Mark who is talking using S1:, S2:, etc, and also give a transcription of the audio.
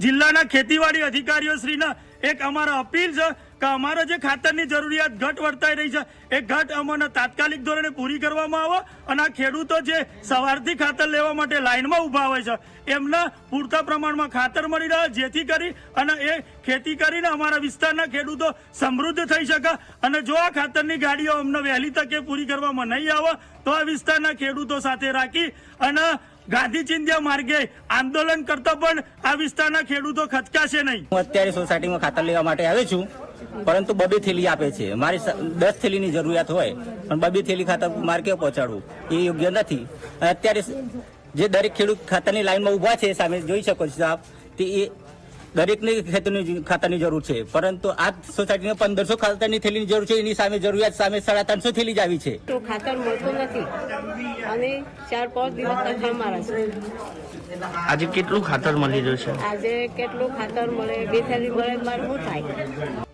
S1: જિલ્લાના ખેતીવાડી અધિકારીઓ શ્રીના એક અમારા અપીલ છે કે અમારે જે ખાતરની જરૂરિયાત ઘટ વર્તાઈ રહી છે, એ ઘટ અમને તાત્કાલિક ધોરણે પૂરી કરવામાં આવે અને આ ખેડૂતો જે સવારથી ખાતર લેવા માટે લાઇનમાં ઊભા હોય છે, એમને પૂરતા પ્રમાણમાં ખાતર મળી રહે, જેથી કરી અને એ ખેતી કરીને અમારા વિસ્તારના ખેડૂતો સમૃદ્ધ થઈ શકે અને જો આ ખાતરની ગાડીઓ અમને વહેલી તકે પૂરી કરવામાં નહીં આવે, તો આ વિસ્તારના ખેડૂતો સાથે રાખી અને ગાંધી ચિંધ્યા માર્ગે આંદોલન કરતા પણ આ વિસ્તારના ખેડૂતો ખચકાશે નહીં.
S2: હું અત્યારે સોસાયટીમાં ખાતર લેવા માટે આવ્યો છું, પરંતુ બબે થેલી આપે છે. મારી દસ થેલીની જરૂરિયાત હોય, પણ બબે થેલી ખાતર માર્ગે પહોંચાડવું એ યોગ્ય નથી. અત્યારે જે દરેક ખેડૂત ખાતરની લાઈનમાં ઊભા છે, સામે જોઈ શકો છો આપ, તે એ દરેકને ખેતરની ખાતરની જરૂર છે. પરંતુ આ સોસાયટીને પંદરસો ખાતરની થેલીની જરૂર છે. એની સામે જરૂરિયાત સામે સાડા ત્રણસો થેલી જ આવી છે.
S3: તો ખાતર મળતું નથી. અને ચાર પાંચ દિવસ તથા મારા છે.
S4: આજે કેટલું ખાતર મળી રહ્યું છે?
S3: આજે કેટલું ખાતર મળે? બે થેલી મળે મારે શું થાય?